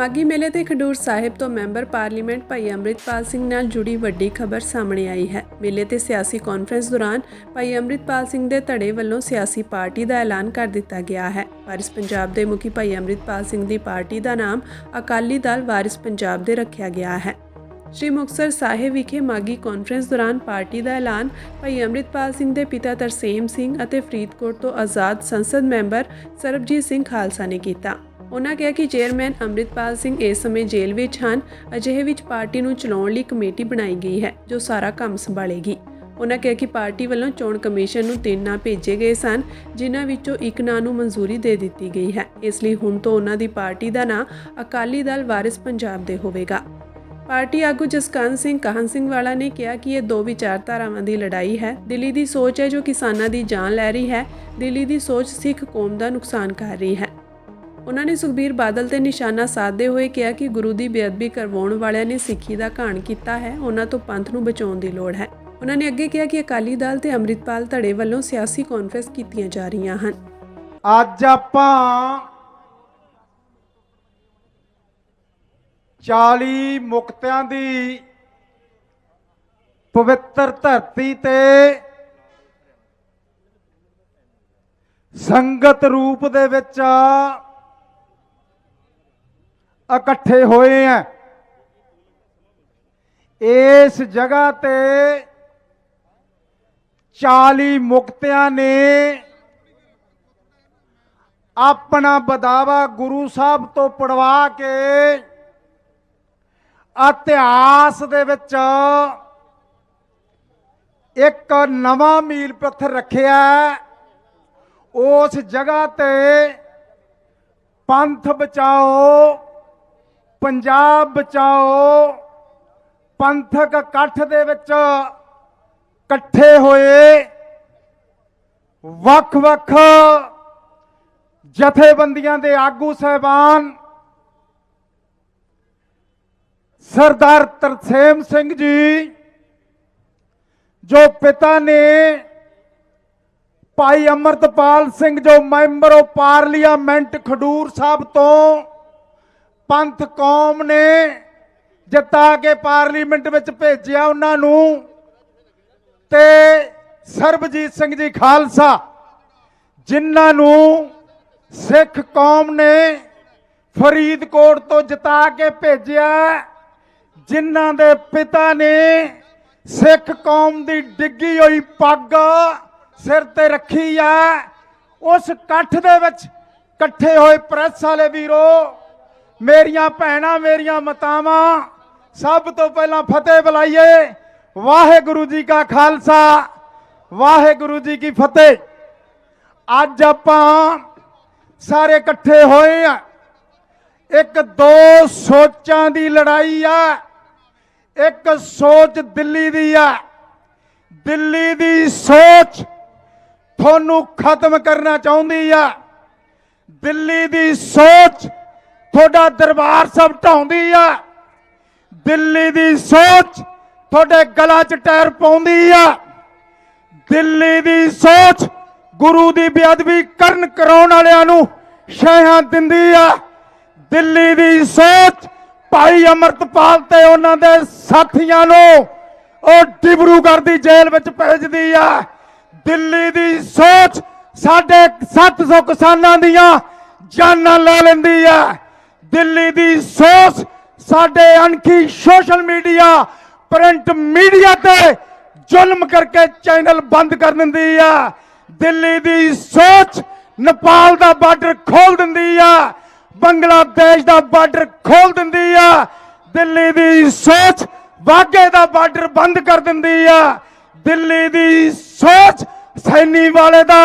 ਮਾਗੀ ਮੇਲੇ ਤੇ ਖਡੂਰ ਸਾਹਿਬ ਤੋਂ ਮੈਂਬਰ ਪਾਰਲੀਮੈਂਟ ਭਾਈ ਅੰਮ੍ਰਿਤਪਾਲ ਸਿੰਘ ਨਾਲ ਜੁੜੀ ਵੱਡੀ ਖਬਰ ਸਾਹਮਣੇ ਆਈ ਹੈ। ਮੇਲੇ ਤੇ ਸਿਆਸੀ ਕਾਨਫਰੰਸ ਦੌਰਾਨ ਭਾਈ ਅੰਮ੍ਰਿਤਪਾਲ ਸਿੰਘ ਦੇ ਧੜੇ ਵੱਲੋਂ ਸਿਆਸੀ ਪਾਰਟੀ ਦਾ ਐਲਾਨ ਕਰ ਦਿੱਤਾ ਗਿਆ ਹੈ। ਵਾਰਿਸ ਪੰਜਾਬ ਦੇ ਮੁਖੀ ਭਾਈ ਅੰਮ੍ਰਿਤਪਾਲ ਸਿੰਘ ਦੀ ਪਾਰਟੀ ਦਾ ਨਾਮ ਅਕਾਲੀ ਦਲ ਵਾਰਿਸ ਪੰਜਾਬ ਦੇ ਰੱਖਿਆ ਗਿਆ ਹੈ। ਸ਼੍ਰੀ ਮੁਕਤਸਰ ਸਾਹਿਬ ਵਿਖੇ ਮਾਗੀ ਕਾਨਫਰੰਸ ਦੌਰਾਨ ਪਾਰਟੀ ਦਾ ਐਲਾਨ ਭਾਈ ਅੰਮ੍ਰਿਤਪਾਲ ਸਿੰਘ ਦੇ ਪਿਤਾ ਤਰਸੇਮ ਸਿੰਘ ਅਤੇ ਫਰੀਦਕੋਟ ਤੋਂ ਆਜ਼ਾਦ ਸੰਸਦ ਮੈਂਬਰ ਸਰਬਜੀਤ ਸਿੰਘ ਖਾਲਸਾ ਨੇ ਕੀਤਾ। ਉਹਨਾਂ ਕਿਹਾ ਕਿ ਚੇਅਰਮੈਨ ਅੰਮ੍ਰਿਤਪਾਲ ਸਿੰਘ ਇਸ ਸਮੇਂ ਜੇਲ੍ਹ ਵਿੱਚ ਹਨ। ਅਜਿਹੇ ਵਿੱਚ ਪਾਰਟੀ ਨੂੰ ਚਲਾਉਣ ਲਈ ਕਮੇਟੀ ਬਣਾਈ ਗਈ ਹੈ, ਜੋ ਸਾਰਾ ਕੰਮ ਸੰਭਾਲੇਗੀ। ਉਹਨਾਂ ਕਿਹਾ ਕਿ ਪਾਰਟੀ ਵੱਲੋਂ ਚੋਣ ਕਮਿਸ਼ਨ ਨੂੰ ਤਿੰਨ ਨਾਂ ਭੇਜੇ ਗਏ ਸਨ, ਜਿਨ੍ਹਾਂ ਵਿੱਚੋਂ ਇੱਕ ਨਾਂ ਨੂੰ ਮਨਜ਼ੂਰੀ ਦੇ ਦਿੱਤੀ ਗਈ ਹੈ। ਇਸ ਲਈ ਹੁਣ ਤੋਂ ਉਹਨਾਂ ਦੀ ਪਾਰਟੀ ਦਾ ਨਾਂ ਅਕਾਲੀ ਦਲ ਵਾਰਿਸ ਪੰਜਾਬ ਦੇ ਹੋਵੇਗਾ। ਪਾਰਟੀ ਆਗੂ ਜਸਕੰਨ ਸਿੰਘ ਕਾਹਨ ਸਿੰਘ ਵਾਲਾ ਨੇ ਕਿਹਾ ਕਿ ਇਹ ਦੋ ਵਿਚਾਰਧਾਰਾਵਾਂ ਦੀ ਲੜਾਈ ਹੈ। ਦਿੱਲੀ ਦੀ ਸੋਚ ਹੈ ਜੋ ਕਿਸਾਨਾਂ ਦੀ ਜਾਨ ਲੈ ਰਹੀ ਹੈ। ਦਿੱਲੀ ਦੀ ਸੋਚ ਸਿੱਖ ਕੌਮ ਦਾ ਨੁਕਸਾਨ ਕਰ ਰਹੀ ਹੈ। ਉਹਨਾਂ ਨੇ ਸੁਖਬੀਰ ਬਾਦਲ ਤੇ ਨਿਸ਼ਾਨਾ ਸਾਧਦੇ ਹੋਏ ਕਿਹਾ ਕਿ ਗੁਰੂ ਦੀ ਬੇਅਦਬੀ ਕਰਵਾਉਣ ਵਾਲਿਆਂ ਨੇ ਸਿੱਖੀ ਦਾ ਘਾਣ ਕੀਤਾ ਹੈ, ਉਹਨਾਂ ਤੋਂ ਪੰਥ ਨੂੰ ਬਚਾਉਣ ਦੀ ਲੋੜ ਹੈ। ਉਹਨਾਂ ਨੇ ਅੱਗੇ ਕਿਹਾ ਕਿ ਅਕਾਲੀ ਦਲ ਤੇ ਅੰਮ੍ਰਿਤਪਾਲ ਧੜੇ ਵੱਲੋਂ ਸਿਆਸੀ ਕਾਨਫਰੰਸ ਕੀਤੀਆਂ ਜਾ ਰਹੀਆਂ ਹਨ। ਅੱਜ ਆਪਾਂ 40 ਮੁਕਤਿਆਂ ਦੀ ਪਵਿੱਤਰ ਧਰਤੀ ਤੇ ਸੰਗਤ ਰੂਪ ਦੇ ਵਿੱਚ ਇਕੱਠੇ ਹੋਏ ਆ। ਇਸ ਜਗ੍ਹਾ ਤੇ 40 ਮੁਕਤਿਆਂ ਨੇ ਆਪਣਾ ਬਦਾਵਾ ਗੁਰੂ ਸਾਹਿਬ ਤੋਂ ਪੜਵਾ ਕੇ ਇਤਿਹਾਸ ਦੇ ਵਿੱਚ ਇੱਕ ਨਵਾਂ ਮੀਲ ਪੱਥਰ ਰੱਖਿਆ। ਉਸ ਜਗ੍ਹਾ ਤੇ ਪੰਥ ਬਚਾਓ। ਪੰਜਾਬ ਬਚਾਓ। ਪੰਥਕ ਇਕੱਠ ਦੇ ਵਿੱਚ ਇਕੱਠੇ ਹੋਏ। ਵੱਖ-ਵੱਖ ਜਥੇਬੰਦੀਆਂ ਦੇ ਆਗੂ ਸਹਿਬਾਨ ਸਰਦਾਰ ਤਰਸੇਮ ਸਿੰਘ ਜੀ, ਜੋ ਪਿਤਾ ਨੇ ਭਾਈ ਅਮਰਤਪਾਲ ਸਿੰਘ ਜੋ member of parliament Khadoor Sahib ਤੋਂ ਪੰਥ ਕੌਮ ਨੇ ਜਿੱਤਾ ਕੇ ਪਾਰਲੀਮੈਂਟ ਵਿੱਚ ਭੇਜਿਆ ਉਹਨਾਂ ਨੂੰ ਤੇ ਸਰਬਜੀਤ ਸਿੰਘ ਜੀ ਖਾਲਸਾ, ਜਿਨ੍ਹਾਂ ਨੂੰ ਸਿੱਖ ਕੌਮ ਨੇ ਫਰੀਦਕੋਟ ਤੋਂ ਜਿਤਾ ਕੇ ਭੇਜਿਆ, ਜਿਨ੍ਹਾਂ ਦੇ ਪਿਤਾ ਨੇ ਸਿੱਖ ਕੌਮ ਦੀ ਡਿੱਗੀ ਹੋਈ ਪੱਗ ਸਿਰ ਤੇ ਰੱਖੀ ਆ, ਉਸ ਇਕੱਠ ਦੇ ਵਿੱਚ ਇਕੱਠੇ ਹੋਏ ਪ੍ਰੈਸ ਵਾਲੇ ਵੀਰੋ ਮੇਰੀਆਂ ਭੈਣਾਂ, ਮੇਰੀਆਂ ਮਤਾਵਾਂ, ਸਭ ਤੋਂ ਪਹਿਲਾਂ ਫਤਿਹ ਬੁਲਾਈਏ। ਵਾਹਿਗੁਰੂ ਜੀ ਕਾ ਖਾਲਸਾ, ਵਾਹਿਗੁਰੂ ਜੀ ਕੀ ਫਤਿਹ। ਅੱਜ ਆਪਾਂ ਸਾਰੇ ਇਕੱਠੇ ਹੋਏ ਆ। ਇੱਕ ਦੋ ਸੋਚਾਂ ਦੀ ਲੜਾਈ ਆ, ਇੱਕ ਸੋਚ ਦਿੱਲੀ ਦੀ ਆ। ਦਿੱਲੀ ਦੀ ਸੋਚ ਤੁਹਾਨੂੰ ਖਤਮ ਕਰਨਾ ਚਾਹੁੰਦੀ ਆ। ਦਿੱਲੀ ਦੀ ਸੋਚ ਤੁਹਾਡਾ ਦਰਬਾਰ ਸਭ ਢਾਉਂਦੀ ਆ। ਦਿੱਲੀ ਦੀ ਸੋਚ ਤੁਹਾਡੇ ਗਲਾਂ 'ਚ ਟਾਇਰ ਪਾਉਂਦੀ ਆ। ਦਿੱਲੀ ਦੀ ਸੋਚ ਗੁਰੂ ਦੀ ਬੇਅਦਬੀ ਕਰਨ ਕਰਾਉਣ ਵਾਲਿਆਂ ਨੂੰ ਸ਼ਹਿਆਂ ਦਿੰਦੀ ਆ। ਦਿੱਲੀ ਦੀ ਸੋਚ ਭਾਈ ਅਮਰਤਪਾਲ ਤੇ ਉਹਨਾਂ ਦੇ ਸਾਥੀਆਂ ਨੂੰ ਉਹ ਡਿਬਰੂਗੜ੍ਹ ਦੀ ਜੇਲ੍ਹ ਵਿੱਚ ਭੇਜਦੀ ਆ। ਦਿੱਲੀ ਦੀ ਸੋਚ ਸਾਡੇ 700 ਕਿਸਾਨਾਂ ਦੀਆਂ ਜਾਨਾਂ ਲੈ ਲੈਂਦੀ ਆ। ਦਿੱਲੀ ਦੀ ਸੋਚ ਸਾਡੇ ਅਣਖੀ ਸੋਸ਼ਲ ਮੀਡੀਆ ਪ੍ਰਿੰਟ ਮੀਡੀਆ ਤੇ ਜ਼ੁਲਮ ਕਰਕੇ ਚੈਨਲ ਬੰਦ ਕਰ ਦਿੰਦੀ ਆ। ਦਿੱਲੀ ਦੀ ਸੋਚ ਨੇਪਾਲ ਦਾ ਬਾਰਡਰ ਖੋਲ ਦਿੰਦੀ ਆ। ਬੰਗਲਾਦੇਸ਼ ਦਾ ਬਾਰਡਰ ਖੋਲ ਦਿੰਦੀ ਆ। ਦਿੱਲੀ ਦੀ ਸੋਚ ਵਾਗੇ ਦਾ ਬਾਰਡਰ ਬੰਦ ਕਰ ਦਿੰਦੀ ਆ। ਦਿੱਲੀ ਦੀ ਸੋਚ ਸੈਨੀ ਵਾਲੇ ਦਾ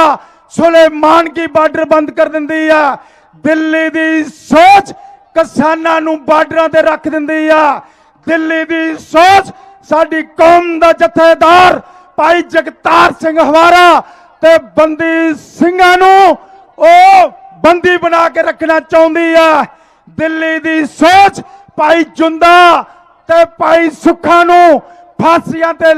ਸੁਲੇਮਾਨ ਕੀ ਬਾਰਡਰ ਬੰਦ ਕਰ ਦਿੰਦੀ ਆ। ਦਿੱਲੀ ਦੀ ਸੋਚ ਕਿਸਾਨਾਂ ਨੂੰ ਬਾਰਡਰਾਂ ਤੇ ਰੱਖ ਦਿੰਦੀ ਆ। ਦਿੱਲੀ ਦੀ ਸੋਚ, ਸਾਡੀ ਕੌਮ ਦਾ ਜਥੇਦਾਰ ਭਾਈ ਜਗਤਾਰ ਸਿੰਘ ਹਵਾਰਾ ਤੇ ਬੰਦੀ ਸਿੰਘਾਂ ਨੂੰ ਉਹ ਬੰਦੀ ਬਣਾ ਕੇ ਰੱਖਣਾ ਚਾਹੁੰਦੀ ਆ। ਦਿੱਲੀ ਦੀ ਸੋਚ, ਭਾਈ ਜੁੰਦਾ ਤੇ ਭਾਈ ਸੁੱਖਾ ਨੂੰ ਫਾਂਸੀਆਂ ਤੇ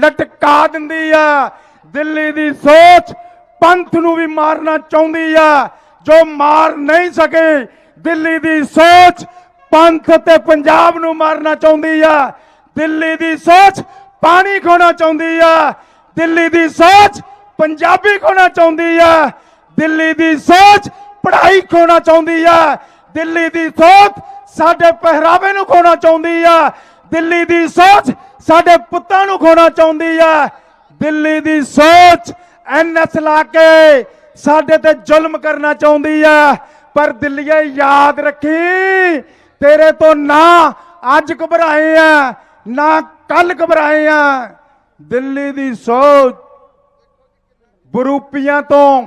ਲਟਕਾ ਦਿੰਦੀ ਆ। ਦਿੱਲੀ ਦੀ ਸੋਚ, ਪੰਥ ਨੂੰ ਵੀ ਮਾਰਨਾ ਚਾਹੁੰਦੀ ਆ। ਜੋ ਮਾਰ ਨਹੀਂ ਸਕੇ ਦਿੱਲੀ ਦੀ ਸੋਚ ਪੰਥ ਤੇ ਪੰਜਾਬ ਨੂੰ ਮਾਰਨਾ ਚਾਹੁੰਦੀ ਆ। ਦਿੱਲੀ ਦੀ ਸੋਚ ਪਾਣੀ ਖੋਣਾ ਚਾਹੁੰਦੀ ਆ। ਦਿੱਲੀ ਦੀ ਸੋਚ ਪੰਜਾਬੀ ਖੋਣਾ ਚਾਹੁੰਦੀ ਆ। ਦਿੱਲੀ ਦੀ ਸੋਚ ਪੜ੍ਹਾਈ ਖੋਣਾ ਚਾਹੁੰਦੀ ਆ। ਦਿੱਲੀ ਦੀ ਸੋਚ ਸਾਡੇ ਪਹਿਰਾਵੇ ਨੂੰ ਖੋਣਾ ਚਾਹੁੰਦੀ ਆ। ਦਿੱਲੀ ਦੀ ਸੋਚ ਸਾਡੇ ਪੁੱਤਾਂ ਨੂੰ ਖੋਣਾ ਚਾਹੁੰਦੀ ਆ। ਦਿੱਲੀ ਦੀ ਸੋਚ ਐਨਐਸ ਲਾ ਕੇ ਸਾਡੇ ਤੇ ਜ਼ੁਲਮ ਕਰਨਾ ਚਾਹੁੰਦੀ ਆ। ਪਰ ਦਿੱਲੀਏ ਯਾਦ ਰੱਖੀ, ਤੇਰੇ ਤੋਂ ਨਾ ਅੱਜ ਘਬਰਾਏ ਆ, ਨਾ ਕੱਲ ਘਬਰਾਏ ਆ। ਦਿੱਲੀ ਦੀ ਸੋਚ ਬਰੂਪੀਆਂ ਤੋਂ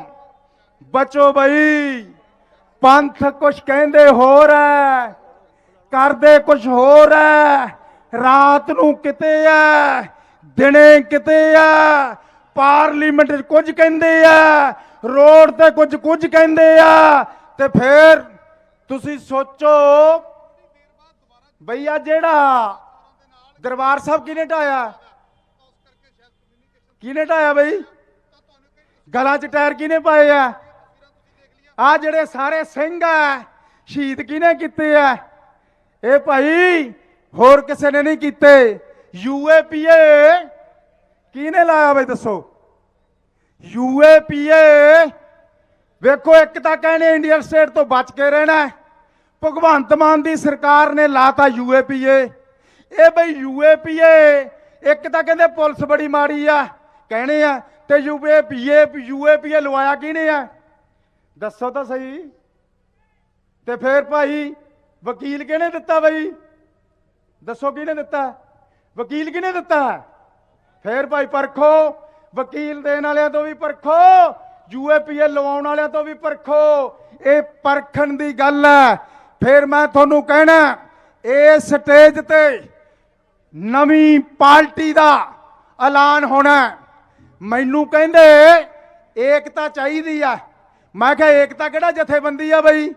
ਬਚੋ ਬਈ। ਪੰਥ ਕੁਛ ਕਹਿੰਦੇ ਹੋਰ ਐ, ਕਰਦੇ ਕੁਛ ਹੋਰ ਐ। ਰਾਤ ਨੂੰ ਕਿਤੇ ਐ, ਦਿਨੇ ਕਿਤੇ ਐ। ਪਾਰਲੀਮੈਂਟ 'ਚ ਕੁਝ ਕਹਿੰਦੇ ਐ, ਰੋਡ ਤੇ ਕੁਝ ਕੁਝ ਕਹਿੰਦੇ ਆ ਤੇ ਫਿਰ ਤੁਸੀਂ ਸੋਚੋ ਬਈ ਆ ਜਿਹੜਾ ਦਰਬਾਰ ਸਾਹਿਬ ਕਿਹਨੇ ਢਾਇਆ? ਕਿਹਨੇ ਢਾਇਆ ਬਈ? ਗਲਾਂ 'ਚ ਟਾਇਰ ਕਿਹਨੇ ਪਾਏ ਆ? ਆ ਜਿਹੜੇ ਸਾਰੇ ਸਿੰਘ ਆ, ਸ਼ਹੀਦ ਕਿਹਨੇ ਕੀਤੇ ਆ? ਇਹ ਭਾਈ ਹੋਰ ਕਿਸੇ ਨੇ ਨਹੀਂ ਕੀਤੇ। ਯੂਏਪੀਏ ਕਿਹਨੇ ਲਾਇਆ ਬਈ ਦੱਸੋ? ਯੂਏਪੀਏ ਵੇਖੋ, ਇੱਕ ਤਾਂ ਕਹਿੰਦੇ ਇੰਡੀਅਨ ਸਟੇਟ ਤੋਂ ਬਚ ਕੇ ਰਹਿਣਾ ਭਗਵੰਤ ਮਾਨ ਦੀ ਸਰਕਾਰ ਨੇ ਲਾਤਾ ਯੂਏਪੀਏ ਇਹ ਬਈ ਯੂਏਪੀਏ ਇੱਕ ਤਾਂ ਕਹਿੰਦੇ ਪੁਲਿਸ ਬੜੀ ਮਾੜੀ ਆ, ਕਹਿਣੇ ਆ, ਤੇ ਯੂਏਪੀਏ ਯੂਏਪੀਏ ਲਵਾਇਆ ਕਿਹਨੇ ਆ? ਦੱਸੋ ਤਾਂ ਸਹੀ। ਤੇ ਫੇਰ ਭਾਈ, ਵਕੀਲ ਕਿਹਨੇ ਦਿੱਤਾ ਬਈ? ਦੱਸੋ ਕਿਹਨੇ ਦਿੱਤਾ? ਵਕੀਲ ਕਿਹਨੇ ਦਿੱਤਾ? ਫੇਰ ਭਾਈ ਪਰਖੋ, ਵਕੀਲ ਦੇਣ ਵਾਲਿਆਂ ਤੋਂ ਵੀ ਪਰਖੋ। ਯੂਏਪੀਏ ਲਵਾਉਣ ਵਾਲਿਆਂ ਤੋਂ ਵੀ ਪਰਖੋ। ਇਹ ਪਰਖਣ ਦੀ ਗੱਲ ਹੈ। ਫਿਰ ਮੈਂ ਤੁਹਾਨੂੰ ਕਹਿਣਾ ਇਹ ਸਟੇਜ ਤੇ ਨਵੀਂ ਪਾਰਟੀ ਦਾ ਐਲਾਨ ਹੋਣਾ ਮੈਨੂੰ ਕਹਿੰਦੇ, ਏਕਤਾ ਚਾਹੀਦੀ ਆ। ਮੈਂ ਕਿਹਾ, ਏਕਤਾ ਕਿਹੜਾ ਜਥੇਬੰਦੀ ਆ ਬਈ?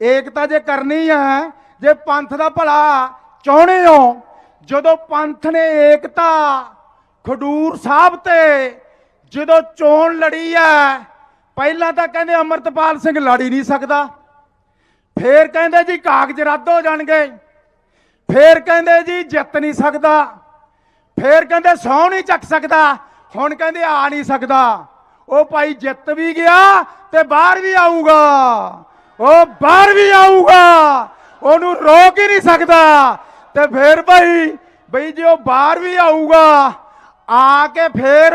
ਏਕਤਾ ਜੇ ਕਰਨੀ ਆ, ਜੇ ਪੰਥ ਦਾ ਭਲਾ ਚਾਹੁੰਦੇ ਹੋ, ਜਦੋਂ ਪੰਥ ਨੇ ਏਕਤਾ ਖਡੂਰ ਸਾਹਿਬ ਤੇ ਜਦੋਂ ਚੋਣ ਲੜੀ ਆ ਪਹਿਲਾਂ ਤਾਂ ਕਹਿੰਦੇ ਅਮਰਤਪਾਲ ਸਿੰਘ ਲੜੀ ਨਹੀਂ ਸਕਦਾ। ਫੇਰ ਕਹਿੰਦੇ ਜੀ ਕਾਗਜ਼ ਰੱਦ ਹੋ ਜਾਣਗੇ। ਫੇਰ ਕਹਿੰਦੇ ਜੀ ਜਿੱਤ ਨਹੀਂ ਸਕਦਾ। ਫੇਰ ਕਹਿੰਦੇ ਸੌ ਨਹੀਂ ਚੱਕ ਸਕਦਾ। ਹੁਣ ਕਹਿੰਦੇ ਆ ਨਹੀਂ ਸਕਦਾ। ਉਹ ਭਾਈ ਜਿੱਤ ਵੀ ਗਿਆ ਤੇ ਬਾਹਰ ਵੀ ਆਊਗਾ। ਉਹ ਬਾਹਰ ਵੀ ਆਊਗਾ। ਉਹਨੂੰ ਰੋਕ ਹੀ ਨਹੀਂ ਸਕਦਾ। ਤੇ ਫੇਰ ਭਾਈ, ਬਈ ਜੇ ਉਹ ਬਾਹਰ ਵੀ ਆਊਗਾ, ਆ ਕੇ ਫੇਰ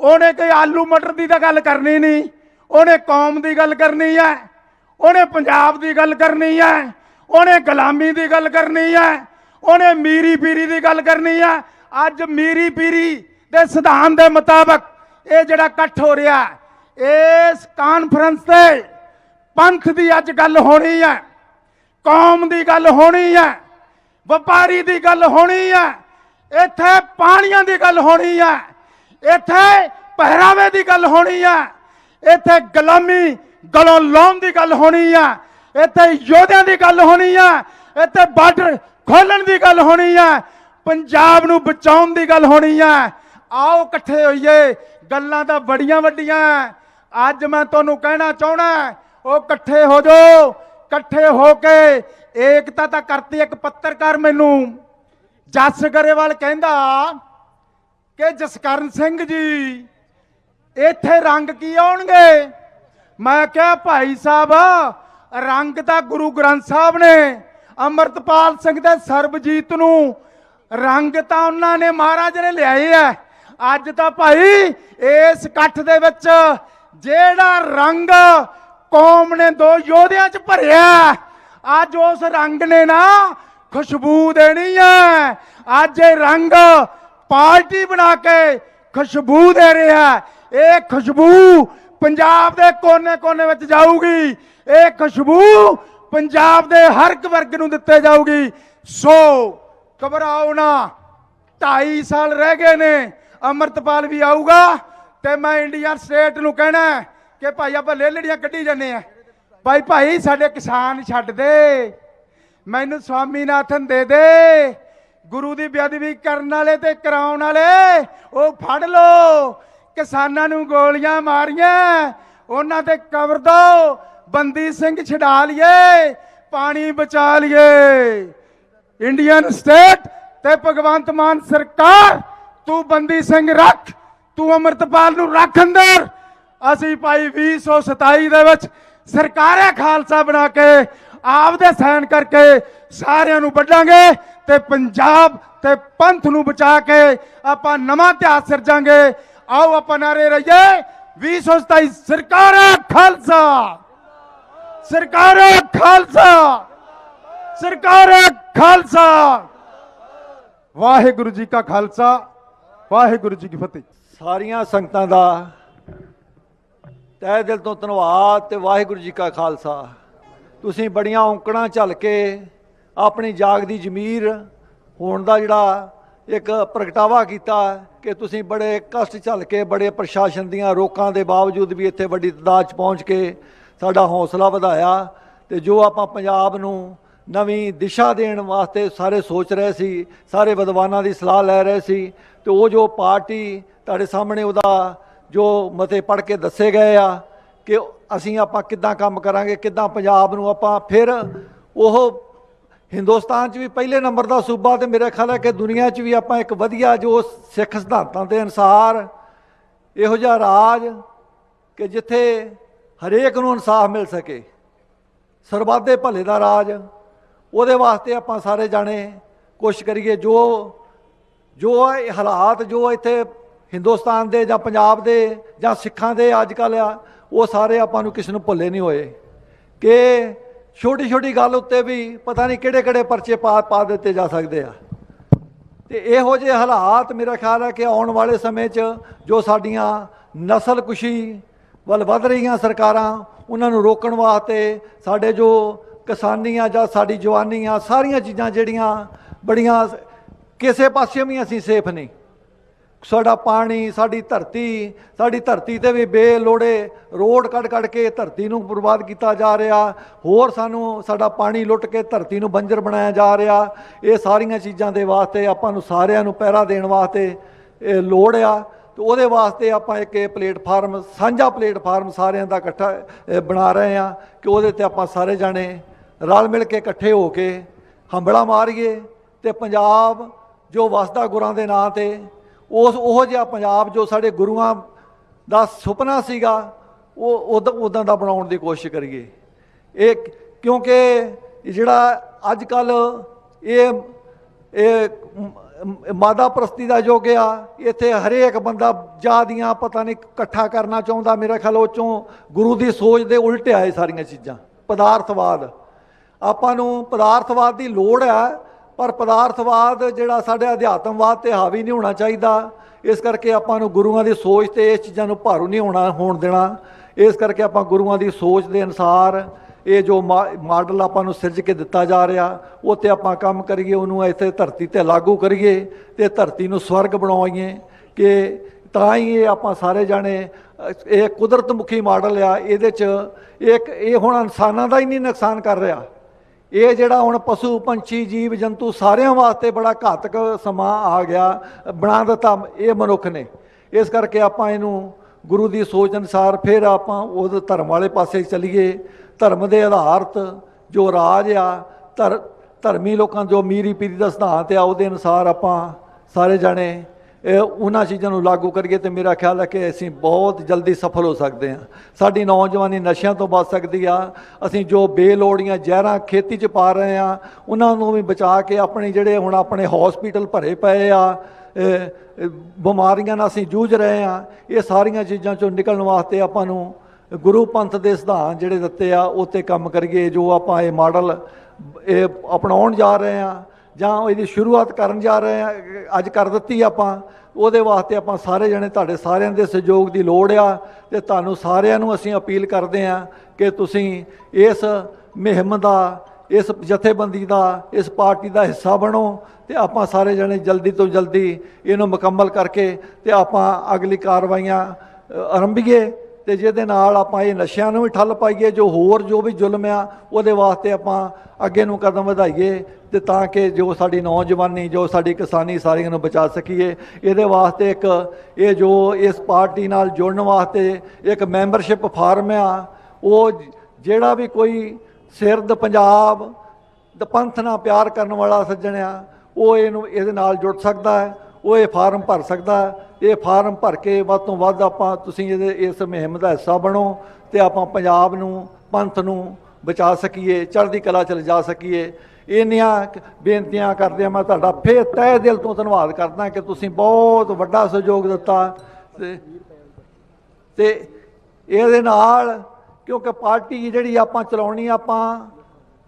ਉਹਨੇ ਕੋਈ ਆਲੂ ਮਟਰ ਦੀ ਤਾਂ ਗੱਲ ਕਰਨੀ ਨਹੀਂ। ਉਹਨੇ ਕੌਮ ਦੀ ਗੱਲ ਕਰਨੀ ਹੈ। ਉਹਨੇ ਪੰਜਾਬ ਦੀ ਗੱਲ ਕਰਨੀ ਹੈ। ਉਹਨੇ ਗੁਲਾਮੀ ਦੀ ਗੱਲ ਕਰਨੀ ਹੈ। ਉਹਨੇ ਮੀਰੀ ਪੀਰੀ ਦੀ ਗੱਲ ਕਰਨੀ ਹੈ। ਅੱਜ ਮੀਰੀ ਪੀਰੀ ਦੇ ਸਿਧਾਂਤ ਦੇ ਮੁਤਾਬਕ ਇਹ ਜਿਹੜਾ ਇਕੱਠ ਹੋ ਰਿਹਾ ਇਸ ਕਾਨਫਰੰਸ ਤੇ ਪੰਥ ਦੀ ਅੱਜ ਗੱਲ ਹੋਣੀ ਹੈ, ਕੌਮ ਦੀ ਗੱਲ ਹੋਣੀ ਹੈ, ਵਪਾਰੀ ਦੀ ਗੱਲ ਹੋਣੀ ਹੈ, ਇੱਥੇ ਪਾਣੀਆਂ ਦੀ ਗੱਲ ਹੋਣੀ ਹੈ। ਇੱਥੇ ਪਹਿਰਾਵੇ ਦੀ ਗੱਲ ਹੋਣੀ ਹੈ ਇੱਥੇ ਗੁਲਾਮੀ ਗਲੋਂ ਲਾਉਣ ਦੀ ਗੱਲ ਹੋਣੀ ਹੈ ਇੱਥੇ ਯੋਧਿਆਂ ਦੀ ਗੱਲ ਹੋਣੀ ਹੈ ਇੱਥੇ ਬਾਰਡਰ ਖੋਲਣ ਦੀ ਗੱਲ ਹੋਣੀ ਹੈ ਪੰਜਾਬ ਨੂੰ ਬਚਾਉਣ ਦੀ ਗੱਲ ਹੋਣੀ ਹੈ ਆਓ ਇਕੱਠੇ ਹੋਈਏ। ਗੱਲਾਂ ਤਾਂ ਬੜੀਆਂ ਵੱਡੀਆਂ। ਅੱਜ ਮੈਂ ਤੁਹਾਨੂੰ ਕਹਿਣਾ ਚਾਹਣਾ ਉਹ ਇਕੱਠੇ ਹੋ ਜਾਓ। ਇਕੱਠੇ ਹੋ ਕੇ ਏਕਤਾ ਤਾਂ ਕਰਤੀ ਇੱਕ ਪੱਤਰਕਾਰ ਮੈਨੂੰ। ਜਸ ਗਰੇਵਾਲ ਕਹਿੰਦਾ ਕਿ ਜਸਕਰਨ ਸਿੰਘ ਜੀ, ਇੱਥੇ ਰੰਗ ਕੀ ਆਉਣਗੇ? ਮੈਂ ਕਿਹਾ, ਭਾਈ ਸਾਹਿਬ, ਰੰਗ ਤਾਂ ਗੁਰੂ ਗ੍ਰੰਥ ਸਾਹਿਬ ਨੇ, ਅਮਰਤਪਾਲ ਸਿੰਘ ਦੇ ਸਰਬਜੀਤ ਨੂੰ, ਰੰਗ ਤਾਂ ਉਹਨਾਂ ਨੇ ਮਹਾਰਾਜ ਨੇ ਲਿਆਏ ਆ ਅੱਜ ਤਾਂ ਭਾਈ, ਇਸ ਇਕੱਠ ਦੇ ਵਿੱਚ ਜਿਹੜਾ ਰੰਗ ਕੌਮ ਨੇ ਦੋ ਯੋਧਿਆਂ 'ਚ ਭਰਿਆ ਅੱਜ ਉਸ ਰੰਗ ਨੇ ਨਾ ਖੁਸ਼ਬੂ ਦੇਣੀ ਹੈ ਅੱਜ ਇਹ ਰੰਗ ਪਾਰਟੀ ਬਣਾ ਕੇ ਖੁਸ਼ਬੂ ਦੇ ਰਿਹਾ ਇਹ ਖੁਸ਼ਬੂ ਪੰਜਾਬ ਦੇ ਕੋਨੇ-ਕੋਨੇ ਵਿੱਚ ਜਾਊਗੀ। ਇਹ ਖੁਸ਼ਬੂ ਪੰਜਾਬ ਦੇ ਹਰ ਇੱਕ ਵਰਗ ਨੂੰ ਦਿੱਤੇ ਜਾਊਗੀ। ਸੋ ਘਬਰਾਓ ਨਾ 2.5 ਸਾਲ ਰਹਿ ਗਏ ਨੇ, ਅਮਰਤਪਾਲ ਵੀ ਆਊਗਾ ਤੇ ਮੈਂ ਇੰਡੀਆ ਸਟੇਟ ਨੂੰ ਕਹਿਣਾ ਕਿ ਭਾਈ ਆਪਾਂ ਲੇਲੜੀਆਂ ਕੱਢੀ ਜਾਂਦੇ ਆ ਭਾਈ ਭਾਈ, ਸਾਡੇ ਕਿਸਾਨ ਛੱਡ ਦੇ। ਮੈਨੂੰ ਸਵਾਮੀਨਾਥਨ ਦੇ ਦੇ। ਗੁਰੂ ਦੀ ਬੇਅਦਬੀ ਕਰਨ ਵਾਲੇ ਤੇ ਕਰਾਉਣ ਵਾਲੇ, ਉਹ ਫੜ ਲੋ ਕਿਸਾਨਾਂ ਨੂੰ ਗੋਲੀਆਂ ਮਾਰੀਆਂ, ਉਹਨਾਂ ਤੇ ਕਬਰ ਦੋ, ਬੰਦੀ ਸਿੰਘ ਛਡਾ ਲਈਏ, ਪਾਣੀ ਬਚਾ ਲਈਏ। ਇੰਡੀਅਨ ਸਟੇਟ ਤੇ ਭਗਵੰਤ ਮਾਨ ਸਰਕਾਰ, ਤੂੰ ਬੰਦੀ ਸਿੰਘ ਰੱਖ, ਤੂੰ ਅਮਰਤਪਾਲ ਨੂੰ ਰੱਖ ਅੰਦਰ। ਅਸੀਂ ਭਾਈ 2027 ਦੇ ਵਿੱਚ ਸਰਕਾਰੇ ਖਾਲਸਾ ਬਣਾ ਕੇ, ਆਪਦੇ ਸਾਈਨ ਕਰਕੇ ਸਾਰਿਆਂ ਨੂੰ ਵੱਢਾਂਗੇ। ਤੇ ਪੰਜਾਬ ਤੇ ਪੰਥ ਨੂੰ ਬਚਾ ਕੇ ਆਪਾਂ ਨਵਾਂ ਇਤਿਹਾਸ ਸਿਰਜਾਂਗੇ। ਆਓ ਆਪਾਂ ਨਾਰੇ ਰਹੀਏ। 2027 ਸਰਕਾਰੇ ਖਾਲਸਾ। ਸਰਕਾਰ ਖਾਲਸਾ। ਸਰਕਾਰੇ ਖਾਲਸਾ। ਵਾਹਿਗੁਰੂ ਜੀ ਕਾ ਖਾਲਸਾ, ਵਾਹਿਗੁਰੂ ਜੀ ਕੀ ਫਤਿਹ। ਸਾਰੀਆਂ ਸੰਗਤਾਂ ਦਾ ਤਹਿ ਦਿਲ ਤੋਂ ਧੰਨਵਾਦ ਤੇ ਵਾਹਿਗੁਰੂ ਜੀ ਕਾ ਖਾਲਸਾ। ਤੁਸੀਂ ਬੜੀਆਂ ਔਂਕੜਾਂ ਝੱਲ ਕੇ ਆਪਣੀ ਜਾਗਦੀ ਜ਼ਮੀਰ ਹੋਣ ਦਾ ਜਿਹੜਾ ਇੱਕ ਪ੍ਰਗਟਾਵਾ ਕੀਤਾ ਕਿ ਤੁਸੀਂ ਬੜੇ ਕਸ਼ਟ ਝੱਲ ਕੇ, ਬੜੇ ਪ੍ਰਸ਼ਾਸਨ ਦੀਆਂ ਰੋਕਾਂ ਦੇ ਬਾਵਜੂਦ ਵੀ ਇੱਥੇ ਵੱਡੀ ਤਦਾਦ 'ਚ ਪਹੁੰਚ ਕੇ ਸਾਡਾ ਹੌਸਲਾ ਵਧਾਇਆ ਤੇ ਜੋ ਆਪਾਂ ਪੰਜਾਬ ਨੂੰ ਨਵੀਂ ਦਿਸ਼ਾ ਦੇਣ ਵਾਸਤੇ ਸਾਰੇ ਸੋਚ ਰਹੇ ਸੀ, ਸਾਰੇ ਵਿਦਵਾਨਾਂ ਦੀ ਸਲਾਹ ਲੈ ਰਹੇ ਸੀ ਤੇ ਉਹ ਜੋ ਪਾਰਟੀ ਤੁਹਾਡੇ ਸਾਹਮਣੇ ਉਹਦਾ ਜੋ ਮਤੇ ਪੜ੍ਹ ਕੇ ਦੱਸੇ ਗਏ ਆ ਕਿ ਅਸੀਂ ਆਪਾਂ ਕਿੱਦਾਂ ਕੰਮ ਕਰਾਂਗੇ, ਕਿੱਦਾਂ ਪੰਜਾਬ ਨੂੰ ਆਪਾਂ ਫਿਰ ਉਹ ਹਿੰਦੁਸਤਾਨ 'ਚ ਵੀ ਪਹਿਲੇ ਨੰਬਰ ਦਾ ਸੂਬਾ ਤੇ ਮੇਰੇ ਖਿਆਲ ਹੈ ਕਿ ਦੁਨੀਆ 'ਚ ਵੀ ਆਪਾਂ ਇੱਕ ਵਧੀਆ ਜੋ ਸਿੱਖ ਸਿਧਾਂਤਾਂ ਦੇ ਅਨੁਸਾਰ ਇਹੋ ਜਿਹਾ ਰਾਜ ਕਿ ਜਿੱਥੇ ਹਰੇਕ ਨੂੰ ਇਨਸਾਫ ਮਿਲ ਸਕੇ। ਸਰਬੱਤ ਭਲੇ ਦਾ ਰਾਜ, ਉਹਦੇ ਵਾਸਤੇ ਆਪਾਂ ਸਾਰੇ ਜਾਣੇ ਕੋਸ਼ਿਸ਼ ਕਰੀਏ ਜੋ ਜੋ ਇਹ ਹਾਲਾਤ, ਜੋ ਇੱਥੇ ਹਿੰਦੁਸਤਾਨ ਦੇ ਜਾਂ ਪੰਜਾਬ ਦੇ ਜਾਂ ਸਿੱਖਾਂ ਦੇ ਅੱਜ ਕੱਲ੍ਹ ਆ, ਉਹ ਸਾਰੇ ਆਪਾਂ ਨੂੰ ਕਿਸੇ ਨੂੰ ਭੁੱਲੇ ਨਹੀਂ ਹੋਏ ਕਿ ਛੋਟੀ ਛੋਟੀ ਗੱਲ ਉੱਤੇ ਵੀ ਪਤਾ ਨਹੀਂ ਕਿਹੜੇ ਕਿਹੜੇ ਪਰਚੇ ਪਾ ਪਾ ਦਿੱਤੇ ਜਾ ਸਕਦੇ ਆ। ਤੇ ਇਹੋ ਜਿਹੇ ਹਾਲਾਤ ਮੇਰਾ ਖਿਆਲ ਹੈ ਕਿ ਆਉਣ ਵਾਲੇ ਸਮੇਂ 'ਚ ਜੋ ਸਾਡੀਆਂ ਨਸਲ ਕੁਸ਼ੀ ਵੱਲ ਵੱਧ ਰਹੀਆਂ ਸਰਕਾਰਾਂ, ਉਹਨਾਂ ਨੂੰ ਰੋਕਣ ਵਾਸਤੇ ਸਾਡੇ ਜੋ ਕਿਸਾਨੀ ਆ ਜਾਂ ਸਾਡੀ ਜਵਾਨੀ ਆ ਸਾਰੀਆਂ ਚੀਜ਼ਾਂ ਜਿਹੜੀਆਂ ਬੜੀਆਂ ਕਿਸੇ ਪਾਸੇ ਵੀ ਅਸੀਂ ਸੇਫ ਨਹੀਂ। ਸਾਡਾ ਪਾਣੀ, ਸਾਡੀ ਧਰਤੀ ਸਾਡੀ ਧਰਤੀ ਤੇ ਵੀ ਬੇਲੋੜੇ ਰੋਡ ਕੱਢ ਕੱਢ ਕੇ ਧਰਤੀ ਨੂੰ ਬਰਬਾਦ ਕੀਤਾ ਜਾ ਰਿਹਾ। ਹੋਰ ਸਾਨੂੰ ਸਾਡਾ ਪਾਣੀ ਲੁੱਟ ਕੇ ਧਰਤੀ ਨੂੰ ਬੰਜਰ ਬਣਾਇਆ ਜਾ ਰਿਹਾ। ਇਹ ਸਾਰੀਆਂ ਚੀਜ਼ਾਂ ਦੇ ਵਾਸਤੇ ਆਪਾਂ ਨੂੰ ਸਾਰਿਆਂ ਨੂੰ ਪਹਿਰਾ ਦੇਣ ਵਾਸਤੇ ਇਹ ਲੋੜ ਆ। ਤੇ ਉਹਦੇ ਵਾਸਤੇ ਆਪਾਂ ਇੱਕ ਇਹ ਪਲੇਟਫਾਰਮ, ਸਾਂਝਾ ਪਲੇਟਫਾਰਮ ਸਾਰਿਆਂ ਦਾ ਇਕੱਠਾ ਬਣਾ ਰਹੇ ਆ ਕਿ ਉਹਦੇ ਤੇ ਆਪਾਂ ਸਾਰੇ ਜਾਣੇ ਰਲ ਮਿਲ ਕੇ ਇਕੱਠੇ ਹੋ ਕੇ ਹੰਬੜਾ ਮਾਰੀਏ ਤੇ ਪੰਜਾਬ ਜੋ ਵਸਦਾ ਗੁਰਾਂ ਦੇ ਨਾਂ ਤੇ ਉਸ ਉਹ ਜਿਹਾ ਪੰਜਾਬ ਜੋ ਸਾਡੇ ਗੁਰੂਆਂ ਦਾ ਸੁਪਨਾ ਸੀਗਾ, ਉਹ ਉਦਾਂ ਉਦਾਂ ਦਾ ਬਣਾਉਣ ਦੀ ਕੋਸ਼ਿਸ਼ ਕਰੀਏ। ਇਹ ਕਿਉਂਕਿ ਜਿਹੜਾ ਅੱਜ ਕੱਲ ਇਹ ਇਹ ਮਾਦਾ ਪ੍ਰਸਤੀ ਦਾ ਯੁੱਗ ਆ, ਇੱਥੇ ਹਰੇਕ ਬੰਦਾ ਜਾਦੀਆਂ ਪਤਾ ਨਹੀਂ ਇਕੱਠਾ ਕਰਨਾ ਚਾਹੁੰਦਾ। ਮੇਰਾ ਖਿਆਲ ਉਹ ਚੋਂ ਗੁਰੂ ਦੀ ਸੋਚ ਦੇ ਉਲਟ ਆਏ ਸਾਰੀਆਂ ਚੀਜ਼ਾਂ। ਪਦਾਰਥਵਾਦ। ਆਪਾਂ ਨੂੰ ਪਦਾਰਥਵਾਦ ਦੀ ਲੋੜ ਆ ਪਰ ਪਦਾਰਥਵਾਦ ਜਿਹੜਾ ਸਾਡੇ ਅਧਿਆਤਮਵਾਦ ਤੇ ਹਾਵੀ ਨਹੀਂ ਹੋਣਾ ਚਾਹੀਦਾ। ਇਸ ਕਰਕੇ ਆਪਾਂ ਨੂੰ ਗੁਰੂਆਂ ਦੀ ਸੋਚ ਤੇ ਇਸ ਚੀਜ਼ਾਂ ਨੂੰ ਭਾਰੂ ਨਹੀਂ ਹੋਣਾ, ਹੋਣ ਦੇਣਾ। ਇਸ ਕਰਕੇ ਆਪਾਂ ਗੁਰੂਆਂ ਦੀ ਸੋਚ ਦੇ ਅਨੁਸਾਰ ਇਹ ਜੋ ਮਾ- ਮਾਡਲ ਆਪਾਂ ਨੂੰ ਸਿਰਜ ਕੇ ਦਿੱਤਾ ਜਾ ਰਿਹਾ ਉਹ ਤੇ ਆਪਾਂ ਕੰਮ ਕਰੀਏ, ਉਹਨੂੰ ਇੱਥੇ ਧਰਤੀ ਤੇ ਲਾਗੂ ਕਰੀਏ ਤੇ ਧਰਤੀ ਨੂੰ ਸਵਰਗ ਬਣਾਈਏ ਕਿ ਤਾਂ ਹੀ ਇਹ ਆਪਾਂ ਸਾਰੇ ਜਾਣੇ, ਇਹ ਕੁਦਰਤ ਮੁਖੀ ਮਾਡਲ ਆ, ਇਹਦੇ ਚ ਇੱਕ, ਇਹ ਹੁਣ ਇਨਸਾਨਾਂ ਦਾ ਹੀ ਨਹੀਂ ਨੁਕਸਾਨ ਕਰ ਰਿਹਾ। ਇਹ ਜਿਹੜਾ ਹੁਣ ਪਸ਼ੂ, ਪੰਛੀ, ਜੀਵ, ਜੰਤੂ ਸਾਰਿਆਂ ਵਾਸਤੇ ਬੜਾ ਘਾਤਕ ਸਮਾਂ ਆ ਗਿਆ, ਬਣਾ ਦਿੱਤਾ ਇਹ ਮਨੁੱਖ ਨੇ। ਇਸ ਕਰਕੇ ਆਪਾਂ ਇਹਨੂੰ ਗੁਰੂ ਦੀ ਸੋਚ ਅਨੁਸਾਰ ਫਿਰ ਆਪਾਂ ਉਹਦੇ ਧਰਮ ਵਾਲੇ ਪਾਸੇ ਚੱਲੀਏ। ਧਰਮ ਦੇ ਆਧਾਰਿਤ ਜੋ ਰਾਜ ਆ, ਧਰ, ਧਰਮੀ ਲੋਕਾਂ ਜੋ ਮੀਰੀ ਪੀਰੀ ਦਾ ਸਿਧਾਂਤ ਆ, ਉਹਦੇ ਅਨੁਸਾਰ ਆਪਾਂ ਸਾਰੇ ਜਾਣੇ ਉਹਨਾਂ ਚੀਜ਼ਾਂ ਨੂੰ ਲਾਗੂ ਕਰੀਏ ਤੇ ਮੇਰਾ ਖਿਆਲ ਹੈ ਕਿ ਅਸੀਂ ਬਹੁਤ ਜਲਦੀ ਸਫਲ ਹੋ ਸਕਦੇ ਹਾਂ। ਸਾਡੀ ਨੌਜਵਾਨੀ ਨਸ਼ਿਆਂ ਤੋਂ ਬਚ ਸਕਦੀ ਆ। ਅਸੀਂ ਜੋ ਬੇਲੋੜੀਆਂ ਜ਼ਹਿਰਾਂ ਖੇਤੀ 'ਚ ਪਾ ਰਹੇ ਆ ਉਹਨਾਂ ਨੂੰ ਵੀ ਬਚਾ ਕੇ ਆਪਣੇ ਜਿਹੜੇ ਹੁਣ ਆਪਣੇ ਹਸਪੀਟਲ ਭਰੇ ਪਏ ਆ ਬਿਮਾਰੀਆਂ ਨਾਲ ਅਸੀਂ ਜੂਝ ਰਹੇ ਆ ਇਹ ਸਾਰੀਆਂ ਚੀਜ਼ਾਂ ਚੋਂ ਨਿਕਲਣ ਵਾਸਤੇ ਆਪਾਂ ਨੂੰ ਗੁਰੂ ਪੰਥ ਦੇ ਸਿਧਾਂਤ ਜਿਹੜੇ ਦਿੱਤੇ ਆ, ਉਹ 'ਤੇ ਕੰਮ ਕਰੀਏ। ਜੋ ਆਪਾਂ ਇਹ ਮਾਡਲ, ਇਹ ਅਪਣਾਉਣ ਜਾ ਰਹੇ ਆ ਜਾਂ ਇਹਦੀ ਸ਼ੁਰੂਆਤ ਕਰਨ ਜਾ ਰਹੇ ਆ, ਅੱਜ ਕਰ ਦਿੱਤੀ ਆਪਾਂ, ਉਹਦੇ ਵਾਸਤੇ ਆਪਾਂ ਸਾਰੇ ਜਣੇ ਤੁਹਾਡੇ ਸਾਰਿਆਂ ਦੇ ਸਹਿਯੋਗ ਦੀ ਲੋੜ ਆ, ਤੇ ਤੁਹਾਨੂੰ ਸਾਰਿਆਂ ਨੂੰ ਅਸੀਂ ਅਪੀਲ ਕਰਦੇ ਆ ਕਿ ਤੁਸੀਂ ਇਸ ਮੁਹਿੰਮ ਦਾ, ਇਸ ਜਥੇਬੰਦੀ ਦਾ, ਇਸ ਪਾਰਟੀ ਦਾ ਹਿੱਸਾ ਬਣੋ, ਤੇ ਆਪਾਂ ਸਾਰੇ ਜਣੇ ਜਲਦੀ ਤੋਂ ਜਲਦੀ ਇਹਨੂੰ ਮੁਕੰਮਲ ਕਰਕੇ ਤੇ ਆਪਾਂ ਅਗਲੀ ਕਾਰਵਾਈਆਂ ਆਰੰਭੀਏ, ਤੇ ਜਿਹਦੇ ਨਾਲ ਆਪਾਂ ਇਹ ਨਸ਼ਿਆਂ ਨੂੰ ਵੀ ਠੱਲ ਪਾਈਏ, ਜੋ ਹੋਰ ਜੋ ਵੀ ਜ਼ੁਲਮ ਆ, ਉਹਦੇ ਵਾਸਤੇ ਆਪਾਂ ਅੱਗੇ ਨੂੰ ਕਦਮ ਵਧਾਈਏ ਤੇ ਤਾਂ ਕਿ ਜੋ ਸਾਡੀ ਨੌਜਵਾਨੀ, ਜੋ ਸਾਡੀ ਕਿਸਾਨੀ ਸਾਰੀਆਂ ਨੂੰ ਬਚਾ ਸਕੀਏ। ਇਹਦੇ ਵਾਸਤੇ ਇੱਕ ਇਹ ਜੋ ਇਸ ਪਾਰਟੀ ਨਾਲ ਜੁੜਨ ਵਾਸਤੇ ਇੱਕ ਮੈਂਬਰਸ਼ਿਪ ਫਾਰਮ ਆ, ਉਹ ਜਿਹੜਾ ਵੀ ਕੋਈ ਸਿਰਦ ਪੰਜਾਬ ਪੰਥ ਨਾਲ ਪਿਆਰ ਕਰਨ ਵਾਲਾ ਸੱਜਣ ਆ, ਉਹ ਇਹਨੂੰ ਇਹਦੇ ਨਾਲ ਜੁੜ ਸਕਦਾ ਹੈ, ਉਹ ਇਹ ਫਾਰਮ ਭਰ ਸਕਦਾ ਹੈ। ਇਹ ਫਾਰਮ ਭਰ ਕੇ ਵੱਧ ਤੋਂ ਵੱਧ ਆਪਾਂ ਤੁਸੀਂ ਇਹਦੇ ਇਸ ਮੁਹਿੰਮ ਦਾ ਹਿੱਸਾ ਬਣੋ ਤੇ ਆਪਾਂ ਪੰਜਾਬ ਨੂੰ, ਪੰਥ ਨੂੰ ਬਚਾ ਸਕੀਏ, ਚੜ੍ਹਦੀ ਕਲਾ ਚ ਲਿਜਾ ਸਕੀਏ। ਇੰਨੀਆਂ ਕੁ ਬੇਨਤੀਆਂ ਕਰਦੇ ਆ ਮੈਂ ਤੁਹਾਡਾ ਫੇਰ ਤਹਿ ਦਿਲ ਤੋਂ ਧੰਨਵਾਦ ਕਰਦਾ ਕਿ ਤੁਸੀਂ ਬਹੁਤ ਵੱਡਾ ਸਹਿਯੋਗ ਦਿੱਤਾ ਤੇ ਤੇ ਇਹਦੇ ਨਾਲ ਕਿਉਂਕਿ ਪਾਰਟੀ ਜਿਹੜੀ ਆਪਾਂ ਚਲਾਉਣੀ, ਆਪਾਂ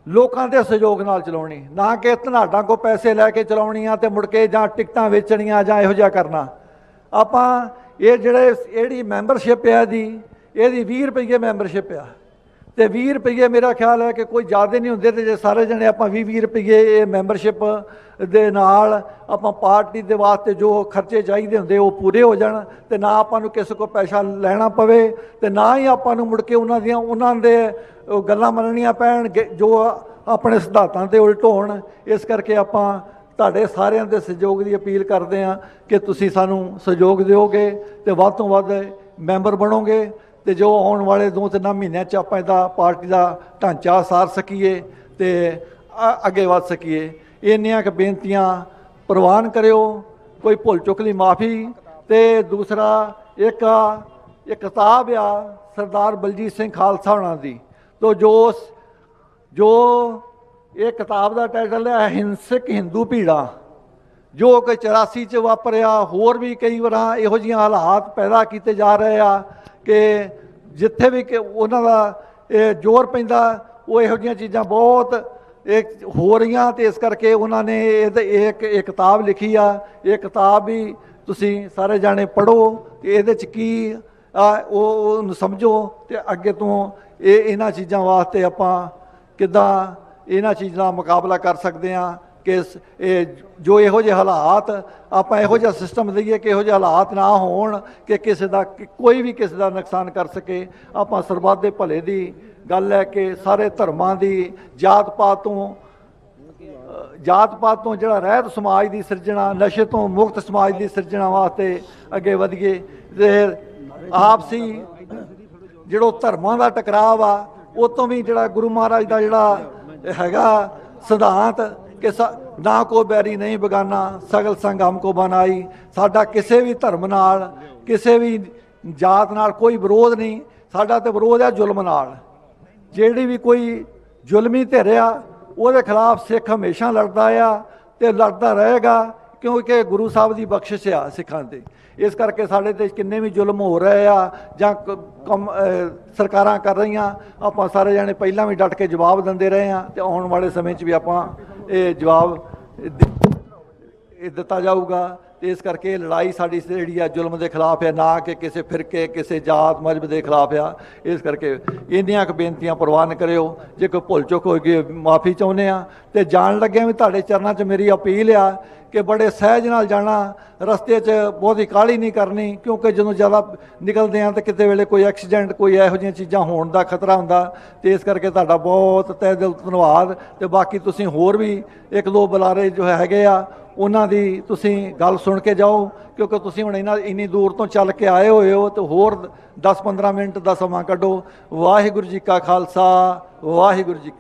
ਲੋਕਾਂ ਦੇ ਸਹਿਯੋਗ ਨਾਲ ਚਲਾਉਣੀ। ਨਾ ਕਿ ਧਨਾਡਾਂ ਕੋ ਪੈਸੇ ਲੈ ਕੇ ਚਲਾਉਣੀ ਆ ਤੇ ਮੁੜ ਕੇ ਜਾਂ ਟਿਕਟਾਂ ਵੇਚਣੀਆਂ ਜਾਂ ਇਹੋ ਜਿਹਾ ਕਰਨਾ। ਆਪਾਂ ਇਹ ਜਿਹੜੇ ਜਿਹੜੀ ਮੈਂਬਰਸ਼ਿਪ ਆ ਦੀ ਇਹਦੀ 20 ਰੁਪਏ ਮੈਂਬਰਸ਼ਿਪ ਆ। ਤੇ 20 ਰੁਪਏ ਮੇਰਾ ਖਿਆਲ ਹੈ ਕਿ ਕੋਈ ਜ਼ਿਆਦਾ ਨਹੀਂ ਹੁੰਦੇ ਤੇ ਜੇ ਸਾਰੇ ਜਣੇ ਆਪਾਂ 20 20 ਰੁਪਏ ਇਹ ਮੈਂਬਰਸ਼ਿਪ ਦੇ ਨਾਲ ਆਪਾਂ ਪਾਰਟੀ ਦੇ ਵਾਸਤੇ ਜੋ ਖਰਚੇ ਚਾਹੀਦੇ ਹੁੰਦੇ ਉਹ ਪੂਰੇ ਹੋ ਜਾਣ ਤੇ ਨਾ ਆਪਾਂ ਨੂੰ ਕਿਸੇ ਕੋ ਪੈਸਾ ਲੈਣਾ ਪਵੇ ਤੇ ਨਾ ਹੀ ਆਪਾਂ ਨੂੰ ਮੁੜ ਕੇ ਉਹਨਾਂ ਦੀਆਂ ਉਹਨਾਂ ਦੇ ਗੱਲਾਂ ਮੰਨਣੀਆਂ ਪੈਣ ਜੋ ਆਪਣੇ ਸਿਧਾਂਤਾਂ ਦੇ ਉਲਟ ਹੋਣ। ਇਸ ਕਰਕੇ ਆਪਾਂ ਤੁਹਾਡੇ ਸਾਰਿਆਂ ਦੇ ਸਹਿਯੋਗ ਦੀ ਅਪੀਲ ਕਰਦੇ ਹਾਂ ਕਿ ਤੁਸੀਂ ਸਾਨੂੰ ਸਹਿਯੋਗ ਦਿਓਗੇ ਤੇ ਵੱਧ ਤੋਂ ਵੱਧ ਮੈਂਬਰ ਬਣੋਗੇ। ਤੇ ਜੋ ਆਉਣ ਵਾਲੇ ਦੋ ਤਿੰਨ ਮਹੀਨਿਆਂ ਚ ਆਪਾਂ ਇਹਦਾ ਪਾਰਟੀ ਦਾ ਢਾਂਚਾ ਸਾਰ ਸਕੀਏ ਤੇ ਅੱਗੇ ਵੱਧ ਸਕੀਏ। ਇੰਨੀਆਂ ਕੁ ਬੇਨਤੀਆਂ ਪ੍ਰਵਾਨ ਕਰਿਓ, ਕੋਈ ਭੁੱਲ ਚੁੱਕ ਲਈ ਮਾਫੀ ਤੇ ਦੂਸਰਾ ਇੱਕ ਇੱਕ ਕਿਤਾਬ ਆ ਸਰਦਾਰ ਬਲਜੀਤ ਸਿੰਘ ਖਾਲਸਾ ਹੋਣਾ ਦੀ। ਤੋ ਜੋ ਜੋ ਇਹ ਕਿਤਾਬ ਦਾ ਟਾਈਟਲ ਹੈ ਹਿੰਸਕ ਹਿੰਦੂ ਭੀੜਾ, ਜੋ ਕਿ 84 ਚ ਵਾਪਰਿਆ, ਹੋਰ ਵੀ ਕਈ ਵਾਰਾਂ ਇਹੋ ਜਿਹੀਆਂ ਹਾਲਾਤ ਪੈਦਾ ਕੀਤੇ ਜਾ ਰਹੇ ਆ। ਕਿ ਜਿੱਥੇ ਵੀ ਕਿ ਉਹਨਾਂ ਦਾ ਇਹ ਜ਼ੋਰ ਪੈਂਦਾ, ਉਹ ਇਹੋ ਜਿਹੀਆਂ ਚੀਜ਼ਾਂ ਬਹੁਤ ਇਹ ਹੋ ਰਹੀਆਂ ਤੇ ਇਸ ਕਰਕੇ ਉਹਨਾਂ ਨੇ ਇਹ ਇੱਕ, ਇਹ ਕਿਤਾਬ ਲਿਖੀ ਆ। ਇਹ ਕਿਤਾਬ ਵੀ ਤੁਸੀਂ ਸਾਰੇ ਜਾਣੇ ਪੜੋ ਤੇ ਇਹਦੇ ਚ ਕੀ ਉਹ ਉਹਨੂੰ ਸਮਝੋ ਤੇ ਅੱਗੇ ਤੋਂ ਇਹ ਇਹਨਾਂ ਚੀਜ਼ਾਂ ਵਾਸਤੇ ਆਪਾਂ ਕਿੱਦਾਂ ਇਹਨਾਂ ਚੀਜ਼ਾਂ ਦਾ ਮੁਕਾਬਲਾ ਕਰ ਸਕਦੇ ਹਾਂ। ਕਿ ਇਸ- ਇਹ ਜੋ ਇਹੋ ਜਿਹੇ ਹਾਲਾਤ ਆਪਾਂ ਇਹੋ ਜਿਹਾ ਸਿਸਟਮ ਦਈਏ ਕਿ ਇਹੋ ਜਿਹੇ ਹਾਲਾਤ ਨਾ ਹੋਣ ਕਿ ਕਿਸੇ ਦਾ ਕੋਈ ਵੀ ਕਿਸੇ ਦਾ ਨੁਕਸਾਨ ਕਰ ਸਕੇ। ਆਪਾਂ ਸਰਬੱਤ ਦੇ ਭਲੇ ਦੀ ਗੱਲ ਹੈ ਕਿ ਸਾਰੇ ਧਰਮਾਂ ਦੀ ਜਾਤ ਪਾਤ ਤੋਂ ਜਾਤ ਪਾਤ ਤੋਂ ਜਿਹੜਾ ਰਹਿਤ ਸਮਾਜ ਦੀ ਸਿਰਜਣਾ, ਨਸ਼ੇ ਤੋਂ ਮੁਕਤ ਸਮਾਜ ਦੀ ਸਿਰਜਣਾ ਵਾਸਤੇ ਅੱਗੇ ਵਧੀਏ। ਤੇ ਆਪਸੀ ਜਿਹੜੋ ਧਰਮਾਂ ਦਾ ਟਕਰਾਵ ਆ, ਉਹ ਤੋਂ ਵੀ ਜਿਹੜਾ ਗੁਰੂ ਮਹਾਰਾਜ ਦਾ ਜਿਹੜਾ ਹੈਗਾ ਸਿਧਾਂਤ ਕਿ ਸ- ਨਾ ਕੋ ਬੈਰੀ ਨਹੀਂ ਬਗਾਨਾ, ਸਗਲ ਸੰਗ ਹਮ ਕੋ ਬਨਾਈ। ਸਾਡਾ ਕਿਸੇ ਵੀ ਧਰਮ ਨਾਲ, ਕਿਸੇ ਵੀ ਜਾਤ ਨਾਲ ਕੋਈ ਵਿਰੋਧ ਨਹੀਂ। ਸਾਡਾ ਤੇ ਵਿਰੋਧ ਹੈ ਜ਼ੁਲਮ ਨਾਲ। ਜਿਹੜੀ ਵੀ ਕੋਈ ਜ਼ੁਲਮੀ ਧਿਰ ਆ, ਉਹਦੇ ਖਿਲਾਫ ਸਿੱਖ ਹਮੇਸ਼ਾ ਲੜਦਾ ਆ ਤੇ ਲੜਦਾ ਰਹੇਗਾ, ਕਿਉਂਕਿ ਗੁਰੂ ਸਾਹਿਬ ਦੀ ਬਖਸ਼ਿਸ਼ ਆ ਸਿੱਖਾਂ ਤੇ। ਇਸ ਕਰਕੇ ਸਾਡੇ ਤੇ ਕਿੰਨੇ ਵੀ ਜ਼ੁਲਮ ਹੋ ਰਹੇ ਆ ਜਾਂ ਕ- ਕੰਮ ਸਰਕਾਰਾਂ ਕਰ ਰਹੀਆਂ, ਆਪਾਂ ਸਾਰੇ ਜਾਣੇ ਪਹਿਲਾਂ ਵੀ ਡਟ ਕੇ ਜਵਾਬ ਦਿੰਦੇ ਰਹੇ ਆ ਤੇ ਆਉਣ ਵਾਲੇ ਸਮੇਂ 'ਚ ਵੀ ਆਪਾਂ ਇਹ ਜਵਾਬ ਇਹ ਦਿੱਤਾ ਜਾਊਗਾ। ਤੇ ਇਸ ਕਰਕੇ ਲੜਾਈ ਸਾਡੀ ਜਿਹੜੀ ਆ ਜ਼ੁਲਮ ਦੇ ਖਿਲਾਫ ਹੈ, ਨਾ ਕਿ ਕਿਸੇ ਫਿਰਕੇ, ਕਿਸੇ ਜਾਤ ਮਜ਼ਬ ਦੇ ਖਿਲਾਫ ਆ। ਇਸ ਕਰਕੇ ਇੰਨੀਆਂ ਕੁ ਬੇਨਤੀਆਂ ਪ੍ਰਵਾਨ ਕਰਿਓ। ਜੇ ਕੋਈ ਭੁੱਲ ਚੁੱਕ ਹੋਏਗੀ ਮਾਫੀ ਚਾਹੁੰਦੇ ਆ। ਤੇ ਜਾਣ ਲੱਗਿਆਂ ਵੀ ਤੁਹਾਡੇ ਚਰਨਾਂ 'ਚ ਮੇਰੀ ਅਪੀਲ ਆ ਕਿ ਬੜੇ ਸਹਿਜ ਨਾਲ ਜਾਣਾ, ਰਸਤੇ 'ਚ ਬਹੁਤੀ ਕਾਹਲੀ ਨਹੀਂ ਕਰਨੀ, ਕਿਉਂਕਿ ਜਦੋਂ ਜ਼ਿਆਦਾ ਨਿਕਲਦੇ ਆ ਤਾਂ ਕਿਤੇ ਵੇਲੇ ਕੋਈ ਐਕਸੀਡੈਂਟ, ਕੋਈ ਇਹੋ ਜਿਹੀਆਂ ਚੀਜ਼ਾਂ ਹੋਣ ਦਾ ਖਤਰਾ ਹੁੰਦਾ, ਤੇ ਇਸ ਕਰਕੇ ਤੁਹਾਡਾ ਬਹੁਤ ਤਹਿ ਦਿਲ, ਧੰਨਵਾਦ। ਤੇ ਬਾਕੀ ਤੁਸੀਂ ਹੋਰ ਵੀ ਇੱਕ ਦੋ ਬੁਲਾਰੇ ਜੋ ਹੈਗੇ ਆ, ਉਹਨਾਂ ਦੀ ਤੁਸੀਂ ਗੱਲ ਸੁਣ ਕੇ ਜਾਓ, ਕਿਉਂਕਿ ਤੁਸੀਂ ਹੁਣ ਇਹਨਾਂ ਇੰਨੀ ਦੂਰ ਤੋਂ ਚੱਲ ਕੇ ਆਏ ਹੋਏ ਹੋ ਤੇ ਹੋਰ 10-15 ਮਿੰਟ ਦਾ ਸਮਾਂ ਕੱਢੋ। ਵਾਹਿਗੁਰੂ ਜੀ ਕਾ ਖਾਲਸਾ, ਵਾਹਿਗੁਰੂ ਜੀ